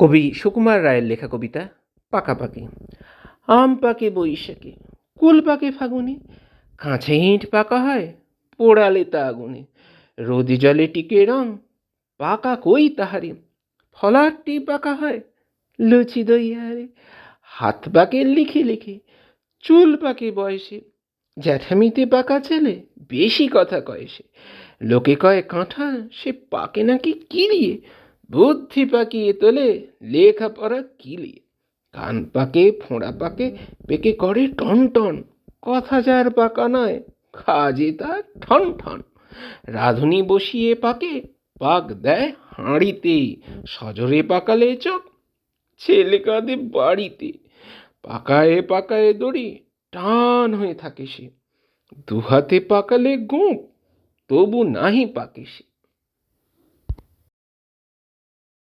কবি সুকুমার রায়ের লেখা কবিতা পাকা পাকাপাকি। আম পাকে বৈশাখে, কুল পাকে ফাগুনে, কাঁচে ইঁট পাকা হয় পোড়ালে তা আগুনে রোদি জলে টিকে রং, পাকা কই তাহারে? ফলারটি পাকা হয় লুচি দইয়ারে। হাত পাকে লিখে লিখে, চুল পাকে বয়সে। জ্যাঠামিতে পাকা ছেলে, বেশি কথা কয় সে। লোকে কয়, কাঁঠাল, সে পাকে নাকি কিলিয়ে বুদ্ধি পাকিয়ে তোলে, লেখাপড়া কিলিয়ে কান পাকে, ফোঁড়া পাকে, পেকে করে টন টন। কথা যার পাকা নয়, খাজে তার ঠন ঠন। রাঁধুনি বসিয়ে পাকে, পাক দেয় হাঁড়িতে। সজরে পাকালে চোখ, ছেলে কাঁদে বাড়িতে। পাকায়ে পাকায়ে দড়ি, টান হয়ে থাকে সে। দুহাতে পাকালে গোঁপ তবু নাহি পাকে সে।